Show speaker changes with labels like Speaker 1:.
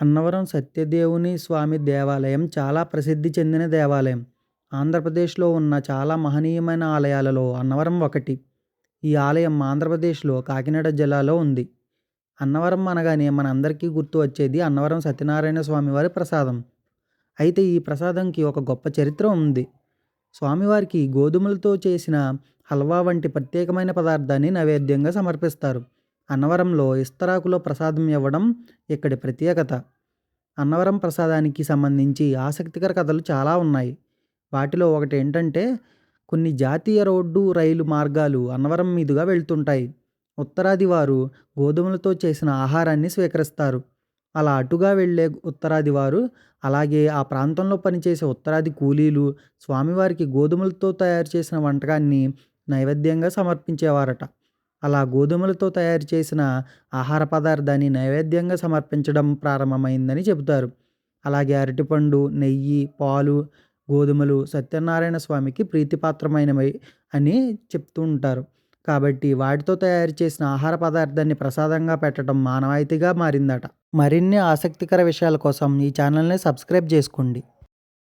Speaker 1: అన్నవరం సత్యదేవుని స్వామి దేవాలయం చాలా ప్రసిద్ధి చెందిన దేవాలయం. ఆంధ్రప్రదేశ్లో ఉన్న చాలా మహనీయమైన ఆలయాలలో అన్నవరం ఒకటి. ఈ ఆలయం ఆంధ్రప్రదేశ్లో కాకినాడ జిల్లాలో ఉంది. అన్నవరం అనగానే మనందరికీ గుర్తు వచ్చేది అన్నవరం సత్యనారాయణ స్వామివారి ప్రసాదం. అయితే ఈ ప్రసాదంకి ఒక గొప్ప చరిత్ర ఉంది. స్వామివారికి గోధుమలతో చేసిన హల్వా వంటి ప్రత్యేకమైన పదార్థాన్ని నైవేద్యంగా సమర్పిస్తారు. అన్నవరంలో ఇస్తరాకులో ప్రసాదం ఇవ్వడం ఇక్కడి ప్రత్యేకత. అన్నవరం ప్రసాదానికి సంబంధించి ఆసక్తికర కథలు చాలా ఉన్నాయి. వాటిలో ఒకటి ఏంటంటే కొన్ని జాతీయ రోడ్డు రైలు మార్గాలు అన్నవరం మీదుగా వెళ్తుంటాయి. ఉత్తరాది వారు గోధుమలతో చేసిన ఆహారాన్ని స్వీకరిస్తారు. అలా అటుగా వెళ్ళే ఉత్తరాది వారు అలాగే ఆ ప్రాంతంలో పనిచేసే ఉత్తరాది కూలీలు స్వామివారికి గోధుమలతో తయారు చేసిన వంటకాన్ని నైవేద్యంగా సమర్పించేవారట. అలా గోధుమలతో తయారు చేసిన ఆహార పదార్థాన్ని నైవేద్యంగా సమర్పించడం ప్రారంభమైందని చెబుతారు. అలాగే అరటిపండు నెయ్యి పాలు గోధుమలు సత్యనారాయణ స్వామికి ప్రీతిపాత్రమైనవి అని చెప్తూ ఉంటారు. కాబట్టి వాటితో తయారు చేసిన ఆహార పదార్థాన్ని ప్రసాదంగా పెట్టడం మానవాయితీగా మారిందట. మరిన్ని ఆసక్తికర విషయాల కోసం ఈ ఛానల్ని సబ్స్క్రైబ్ చేసుకోండి.